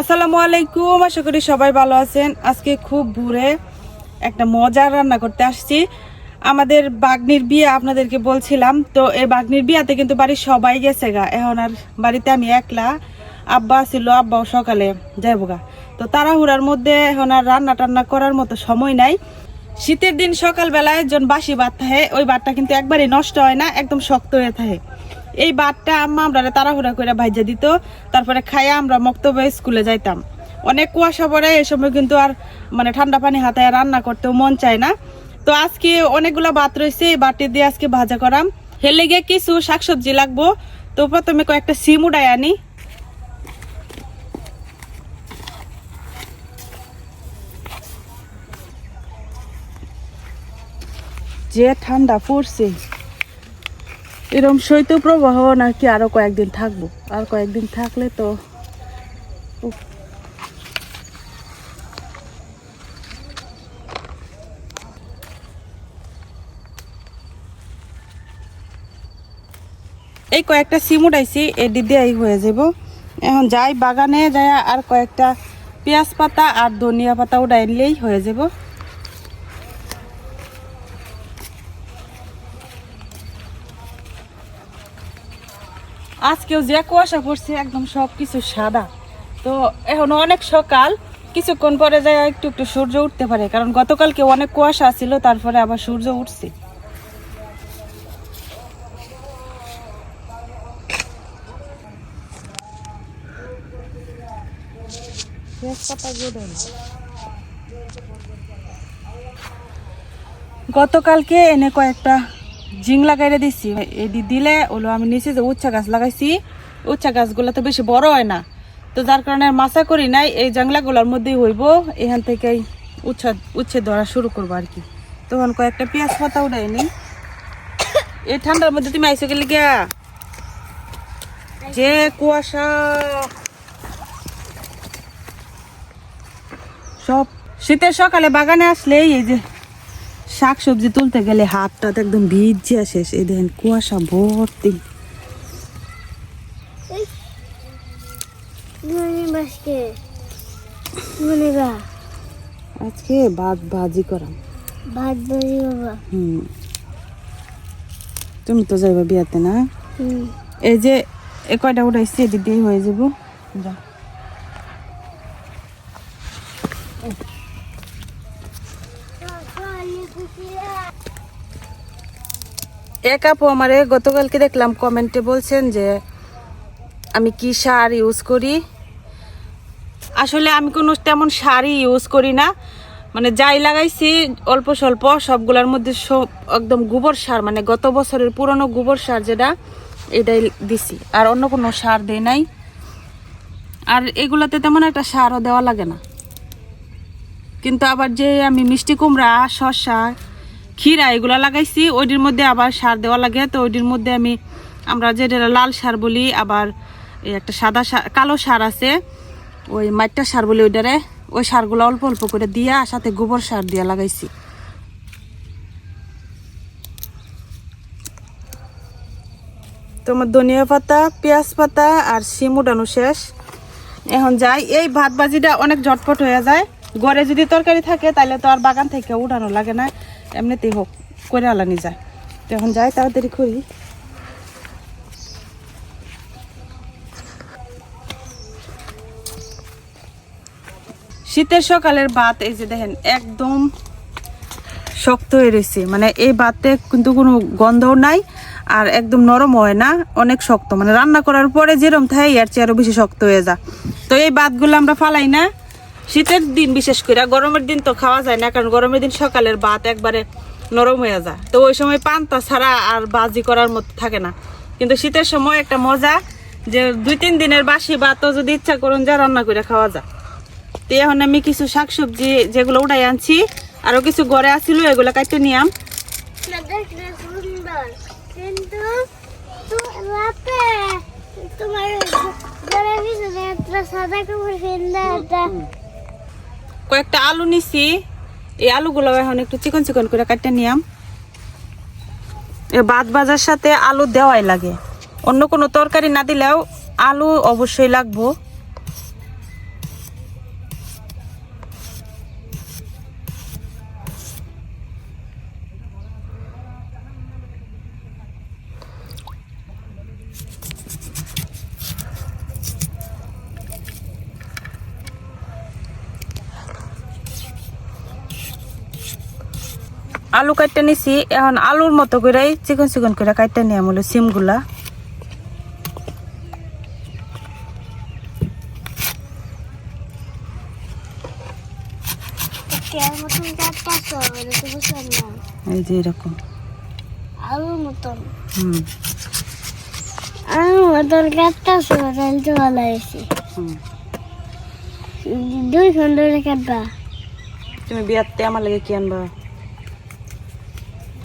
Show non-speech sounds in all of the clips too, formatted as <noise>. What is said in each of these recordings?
আসসালামু আলাইকুম, আশা করি সবাই ভালো আছেন। আজকে খুব ভোরে একটা মজার রান্না করতে আসছি। আমাদের বাগনির বিয়ে আপনাদেরকে বলছিলাম, তো এই বাগনির বিয়াতে কিন্তু বাড়ির সবাই গেছে গা। এখন আর বাড়িতে আমি একলা, আব্বা ছিল আব্বাও সকালে যাইব গা। তো তাড়াহুড়ার মধ্যে এখন আর রান্না টান্না করার মতো সময় নাই। শীতের দিন সকালবেলায় একজন বাসি ভাত থাকে ওই ভাতটা কিন্তু একবারই নষ্ট হয় না, একদম শক্ত হয়ে থাকে। এই ভাতটা আম্মা আমরা তাড়াহুড়া করে ভাইজা দিত, তারপরে খাইয়া আমরা মক্তব্য স্কুলে যাইতাম। অনেক কুয়াশা পড়ে, এই সময় কিন্তু আর মানে ঠান্ডা পানি হাতায় রান্না করতেও মন চায় না। তো আজকে অনেকগুলো ভাত রয়েছে এই বাটি দিয়ে আজকে ভাজা করাম। হেলে গিয়ে কিছু শাকসবজি লাগবো। তো প্রথমে কয়েকটা সিম উড়াই আনি। যে ঠান্ডা পড়ছে। এরকম শৈত্যপ্রবাহ নাকি আরও কয়েকদিন থাকব। আর কয়েকদিন থাকলে তো এই কয়েকটা সিম উঠাইছি, এডি দিয়েই হয়ে যাব এখন যাই বাগানে, যায় আর কয়েকটা পেঁয়াজ পাতা আর ধনিয়া পাতা উঠাইলেই হয়ে যাব আজকেও যে কুয়াশা পড়ছে, একদম সব কিছু সাদা। তো এখন অনেক সকাল, কিছুক্ষণ পরে যায় একটু একটু সূর্য উঠতে পারে, কারণ গতকালকে অনেক কুয়াশা ছিল তারপরে আবার সূর্য উঠছে। গতকালকে এনে কয়েকটা জিং লাগাইরে দিছি। এডি দিলে ওলো আমি নিচে যে উচ্চা গাছ লাগাইছি, উচ্চা গাছগুলো তো বেশি বড় হয় না। তো যার কারণে মাছা করি নাই, এই জাংলাগুলোর মধ্যেই হইব, এখান থেকেই উচ্ছা, উচ্ছে ধরা শুরু করব আর কি। তখন কয়েকটা পেঁয়াজ পাতা উঠাইনি এই ঠান্ডার মধ্যে তুমি আইসো গেলে গিয়া। যে কুয়াশা। সব শীতের সকালে বাগানে আসলেই এই যে শাক সবজি তুলতে গেলে হাতটা তো একদম ভিজে শেষ। এই দেখেন, কুয়াশা ভর্তি। আজকে ভাত ভাজি করাম। ভাত বাড়ি বাবা হুম। তুমি তো যাইবা বিয়াতে না? এই যে, এ কয়টা উঠাইছি, এদিক দিয়ে হয়ে যাব। যা। এক আপু আমারে গতকালকে দেখলাম কমেন্টে বলছেন যে, আমি কি সার ইউজ করি? আসলে আমি কোনো তেমন সারই ইউজ করি না। মানে যাই লাগাইছি, অল্প স্বল্প, সবগুলোর মধ্যে সব একদম গোবর সার মানে গত বছরের পুরনো গোবর সার যেটা, এটাই দিছি। আর অন্য কোনো সার দেয় নাই। আর এগুলোতে তেমন একটা সারও দেওয়া লাগে না। কিন্তু আবার যে আমি মিষ্টি কুমড়া, শসা ক্ষীরা এগুলা লাগাইছি, ওইটির মধ্যে আবার সার দেওয়া লাগে। তো ওইটির মধ্যে আমি, আমরা যেটা লাল সার বলি, আবার একটা সাদা সার, কালো সার আছে, ওই মাইটটা সার বলি ওইটারে, ওই সারগুলো অল্প অল্প করে দিয়া সাথে গোবর সার দিয়া লাগাইছি। তোমার ধনিয়া পাতা, পেঁয়াজ পাতা আর শিম উঠানো শেষ। এখন যাই, এই ভাত ভাজিটা অনেক ঝটপট হয়ে যায়। ঘরে যদি তরকারি থাকে তাহলে তো আর বাগান থেকে উঠানো লাগে না। এমনিতেই হোক, করে আলানি যায় তো এখন যাই তাড়াতাড়ি করি। শীতের সকালের ভাত এই যে দেখেন, একদম শক্ত হয়ে রয়েছে। মানে এই ভাতে কিন্তু কোনো গন্ধও নাই আর একদম নরম হয় না, অনেক শক্ত। মানে রান্না করার পরে যেরম থাকে, এর চেয়ে আরও বেশি শক্ত হয়ে যায়। তো এই ভাতগুলো আমরা ফালাই না। শীতের দিন বিশেষ করে গরমের দিন তো খাওয়া যায় না কারণ গরমের দিন সকালের ভাত একবারে নরম হয়ে যায়। তো ওই সময় পান্তা ছাড়া আর বাজি করার মতো থাকে না। কিন্তু শীতের সময় একটা মজা যে দুই তিন দিনের বাসি ভাতও যদি ইচ্ছা করুন যা রান্না করে খাওয়া যায়। তো এখন আমি কিছু শাকসবজি যেগুলো উঠাই আনছি আরও কিছু ঘরে আসছিল এগুলো কাটতে নিয়াম। তোমার সাদা কাপড় কয়েকটা আলু নিছি। এই আলুগুলো এখন একটু চিকন চিকন করে কাটতে নিয়াম। বাদ ভাজার সাথে আলু দেওয়াই লাগে। অন্য কোনো তরকারি না দিলেও আলু অবশ্যই লাগবো। আলু কাটতে নিছি এখন আলুর মতো করে চিকন চিকন করে কাটতে নিয়ে আমলো সিমগুলা। কেয়ার মতন কাটতেছো এটা তো বুঝলাম না। এই যে এরকম। আলুর মতন। হুম। আলুর মতন কাটতেছো তাহলে ভালো হয়েছে। দুই খন্ড কাটবা। তুমি বিয়াতে আমার লাগে কি আনবা?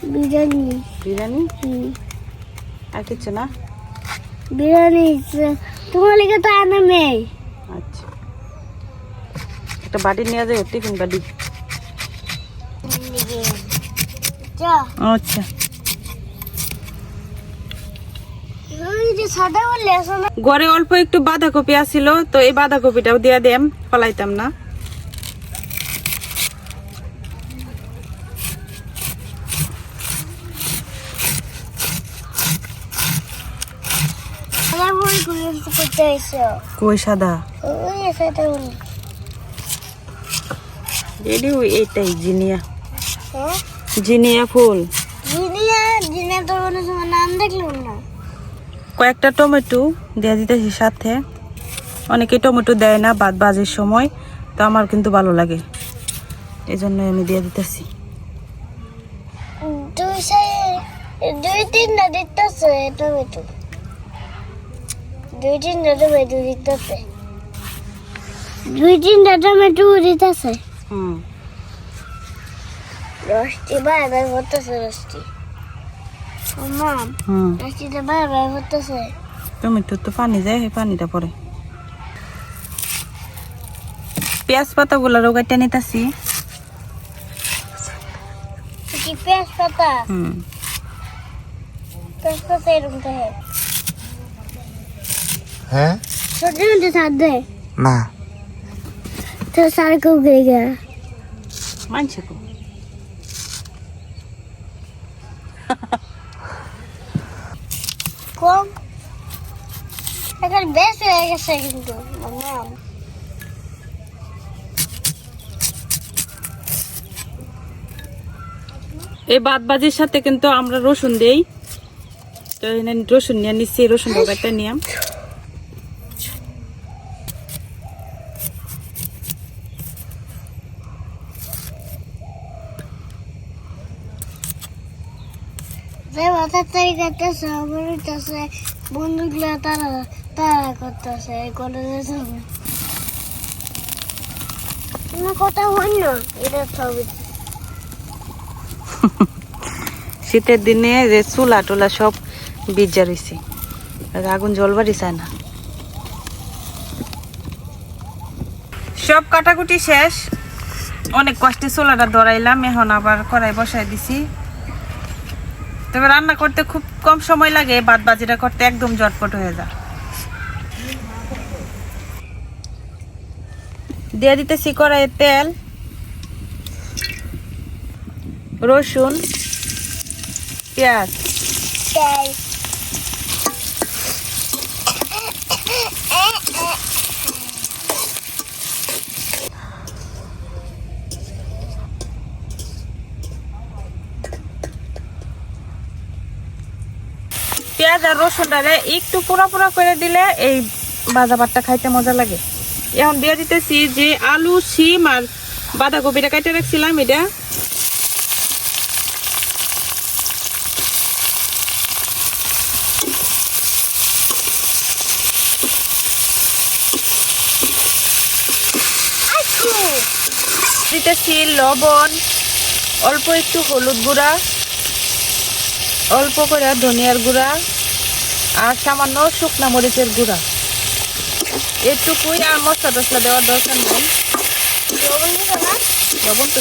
বিরিয়ানি বিরিয়ানি হুম। আর কিছু না? বিরিয়ানি চ- তোমার লিগে তো আনা নেই আচ্ছা। একটা বাটি নিয়ে যাবে টিফিন বাটি। আচ্ছা। ঘরে অল্প একটু বাঁধাকপি আছিল তো এই বাঁধাকপিটাও দিয়ে দেম ফলাইতাম না সাদা বল ঘুরে করতে এসো কই সাদা? রেডি এইটাই জিনিয়া। হ্যাঁ? জিনিয়া ফুল। জিনিয়া জিনিয়া তোর নাম দেখলাম না। কয়েকটা টমেটো দিয়ে দিতেছি সাথে। অনেকে টমেটো দেয় না বাদ বাজের সময় তো আমার কিন্তু ভালো লাগে। এই জন্য আমি দিয়ে দিতেছি। দুই তিনটা দিতেছে টমেটো। দুই তিনটা টমেটো দিতেছে। দুই তিনটা টমেটো দিতেছে। হুম। রসটি বাই বাই করতেছে হুম। রসটিটা বাই বাই করতেছে টমেটো তো পানি যায় সেই পানিটা পরে। পেঁয়াজ পাতাগুলো রোগাইতে নিতেছি। কি পেঁয়াজ পাতা? হুম। পেঁয়াজ পাতা এরকম থাকে হ্যাঁ? না। তো সার কেউ গিয়ে গিয়ে মানছে কো কম এখন বেশ হয়ে গেছে কিন্তু মামা এই বাদ বাজির সাথে কিন্তু আমরা রসুন দেই। তো রসুন নিয়ে নিচ্ছি রসুন রোগাইতে নিয়ে। যে মাথার তারি কাটতেছে আমার হইতেছে বন্ধুগুলো তারা তারা করতেছে কলেজের সামনে কথা হন না <laughs> শীতের দিনে যে চুলা টুলা সব বিজ্জা রয়েছে আগুন জলবাড়ি চায় না। সব কাটাকুটি শেষ, অনেক কষ্টে চুলাটা ধরাইলাম, এখন আবার কড়াই বসাই দিছি। তবে রান্না করতে খুব কম সময় লাগে বাদ বাজিটা করতে একদম জটপট হয়ে যায়। দিয়ে দিতেছি কড়াইয়ে তেল, রসুন, পেঁয়াজ তাই পেঁয়াজ আর রসুনটারে একটু পোড়া পোড়া করে দিলে এই ভাজা ভাতটা খাইতে মজা লাগে। এখন দিয়ে দিতেছি যে আলু, শিম আর বাঁধাকপিটা কেটে রাখছিলাম এটা। দিতেছি লবণ, অল্প একটু হলুদ গুঁড়া, অল্প করে ধনিয়ার গুঁড়া। আর সামান্য শুকনা মরিচের গুঁড়া। এটুকুই আর মশলা টসলা দেওয়ার দরকার নেই। লবণ তো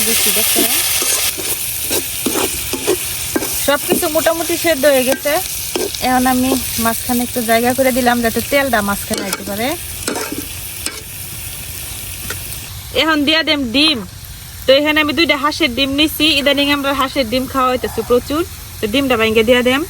সব কিছু মোটামুটি সেদ্ধ হয়ে গেছে। এখন আমি মাঝখানে একটু জায়গা করে দিলাম যাতে তেলটা মাঝখানে আইতে পারে। এখন দিয়া দেম ডিম। তো এখানে আমি দুইটা হাঁসের ডিম নিছি। ইদানিং আমরা হাঁসের ডিম খাওয়া হইতেছে প্রচুর। তো ডিমটা ভাঙ্গে দিয়া দেম।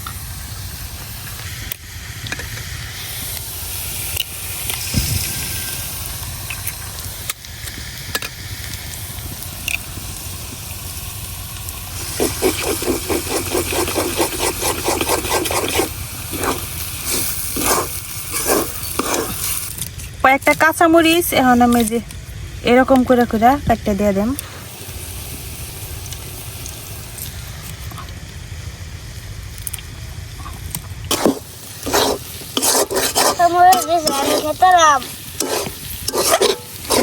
একটা কাঁচামরিচ এখন আমি যে এরকম করে করে কাটতে দিয়ে গেছে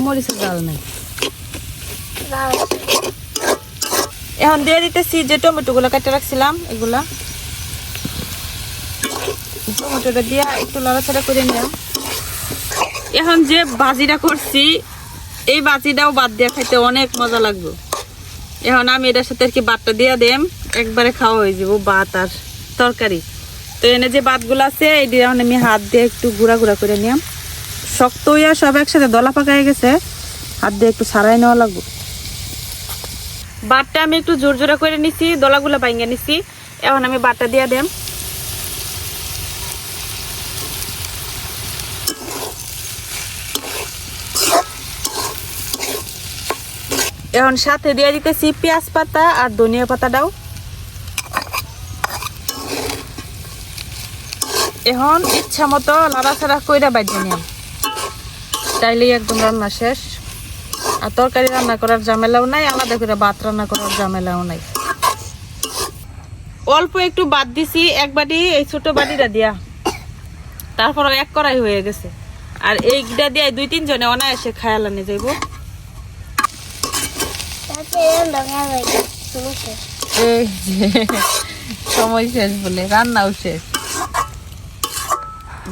মরিচের জাল নাই। এখন দিয়ে দিতেছি যে টমেটো গুলো কেটে রাখছিলাম এগুলা। টমেটোটা দিয়ে একটু লড়াছাড়া করে নিলাম। এখন যে বাজিটা করছি, এই বাজিটাও বাদ দিয়ে খাইতে অনেক মজা লাগবে। এখন আমি এটার সাথে আর কি বাতটা দিয়ে দেম, একবারে খাওয়া হয়ে যাব ভাত আর তরকারি। তো এনে যে ভাতগুলো আছে, এই দিয়ে আমি হাত দিয়ে একটু গুঁড়া গুঁড়া করে নিলাম। শক্ত হইয়া সব একসাথে দলা পাকায় গেছে, হাত দিয়ে একটু সারাই নেওয়া লাগবে। বাটটা আমি একটু জোর জোরে করে নিছি, দলাগুলো বাইঙ্গে নিছি। এখন আমি বাটটা দিয়ে দেম। এখন সাথে দিয়ে দিতেছি পেঁয়াজ পাতা আর ধনিয়া পাতাটাও। এখন ইচ্ছা মতো লাড়াছাড়া কইরা বাজিয়ে নিলাম তাইলেই একদম রান্না শেষ। আর তরকারি রান্না করার ঝামেলাও নাই, আলাদা করে ভাত রান্না করার ঝামেলাও নাই। অল্প একটু বাদ দিছি, এক বাটি, এই ছোট বাটিটা দিয়া। তারপর এক কড়াই হয়ে গেছে। আর এইটা দিয়ে দুই তিন জনে অনায়াসে খায়ালানি যাইব তাতে লঙ্কা লাগে শুনেছে এই যে সময় শেষ বলে, রান্নাও শেষ।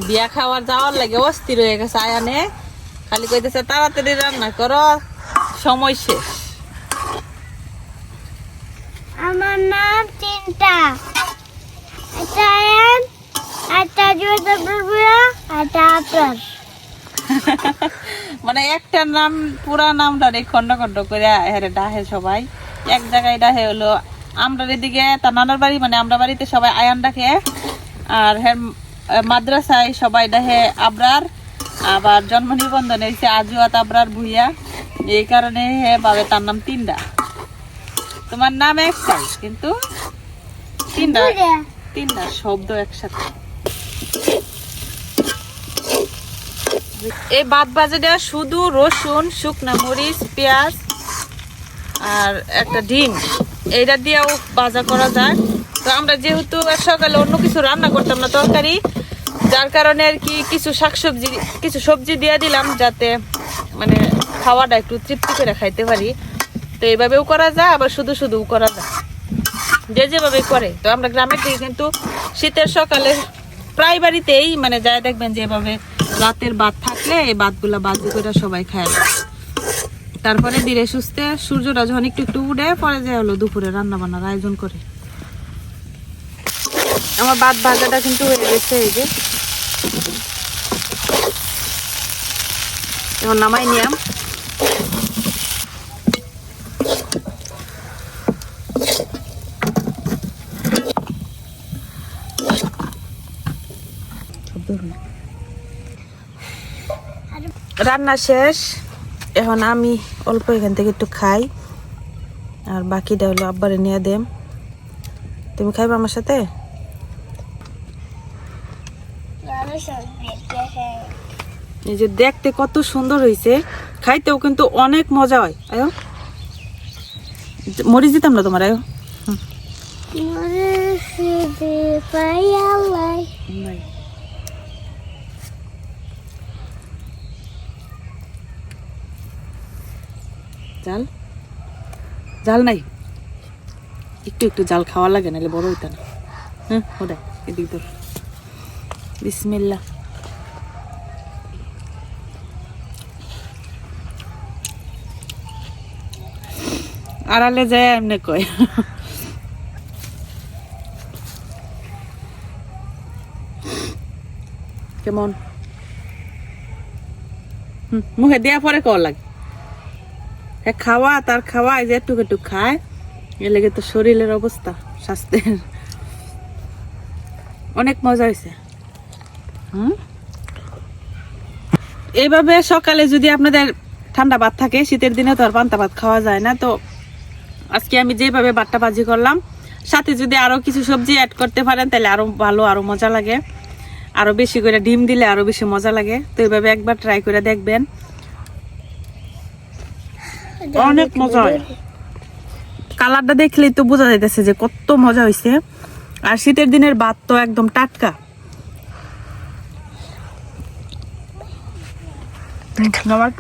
বিয়া খাওয়ার যাওয়ার লাগে অস্থির হয়ে গেছে আয়ানে। খালি কইতেছে, তাড়াতাড়ি রান্না করো, সময় শেষ। আমার নাম চিন্তা। একটা আয়ান জুয়েটা বুড়বুড়া একটা আপনার মানে একটা নাম পুরা নামটা রে খন্ড খন্ড করে হেরে ডাহে সবাই। এক জায়গায় ডাহে হলো আমরা এদিকে তার নানার বাড়ি মানে আমরা বাড়িতে সবাই আয়ান ডাকে। আর হের মাদ্রাসায় সবাই ডাহে আবরার। আবার জন্ম নিবন্ধনে হয়েছে আজুয়াত আবরার ভুইয়া। এই কারণে হে বাবে তার নাম তিনটা তোমার নাম একটাই কিন্তু তিনটা। তিনটা শব্দ একসাথে। এই বাদ বাজাটা শুধু রসুন, শুকনা মরিচ, পেঁয়াজ আর একটা ডিম। এইটা দিয়েও বাজা করা যায়। তো আমরা যেহেতু সকালে অন্য কিছু রান্না করতাম না তরকারি, যার কারণে আর কি কিছু শাকসবজি, কিছু সবজি দিয়ে দিলাম যাতে মানে খাওয়াটা একটু তৃপ্তি করে খাইতে পারি। তো এইভাবেও করা যায়, আবার শুধু শুধুও করা যায়। যে যেভাবে করে। তো আমরা গ্রামের দিকে কিন্তু শীতের সকালে প্রায় বাড়িতেই মানে যাই দেখবেন যে এভাবে রাতের ভাত থাকলে এই ভাতগুলা বাজি করে সবাই খায়। তারপরে ধীরে সুস্থে সূর্যটা যখন একটু একটু উঠে, পরে যে হলো দুপুরে রান্না বান্নার আয়োজন করে। আমার ভাত ভাজাটা কিন্তু হয়ে গেছে এই যে। এখন নামাই নিলাম। রান্না শেষ। এখন আমি অল্প এখান থেকে একটু খাই। আর বাকিটা হলো আব্বারে নিয়ে দেম। তুমি খাইবে আমার সাথে? এই যে দেখতে কত সুন্দর হয়েছে খাইতেও কিন্তু অনেক মজা হয়। আয়ো। মরিচ দিতাম না তোমার আয়ো। জাল। জাল নাই। একটু একটু জাল খাওয়া লাগে, নাহলে বড় হইতা না। হ্যাঁ ওটাই এদিক তোর বিসমিল্লা আড়ালে যায় এমনি কয়। কেমন? মুখে দেওয়া পরে কর লাগে। খাওয়া, তার খাওয়া যে একটু একটু খায়। এ লেগে তো শরীরের অবস্থা, স্বাস্থ্যের। অনেক মজা হয়েছে। হুম? এইভাবে সকালে যদি আপনাদের ঠান্ডা ভাত থাকে, শীতের দিনে তো আর পান্তা ভাত খাওয়া যায় না, তো আজকে আমি যেভাবে ভাতটা ভাজি করলাম, সাথে যদি আরও কিছু সবজি অ্যাড করতে পারেন, তাহলে আরও ভালো, আরও মজা লাগে। আরও বেশি করে ডিম দিলে আরও বেশি মজা লাগে। তো এইভাবে একবার ট্রাই করে দেখবেন। অনেক মজা হয়। কালারটা দেখলেই তো বোঝা যাইতেছে যে কত মজা হয়েছে আর শীতের দিনের ভাত তো একদম টাটকা। আমার।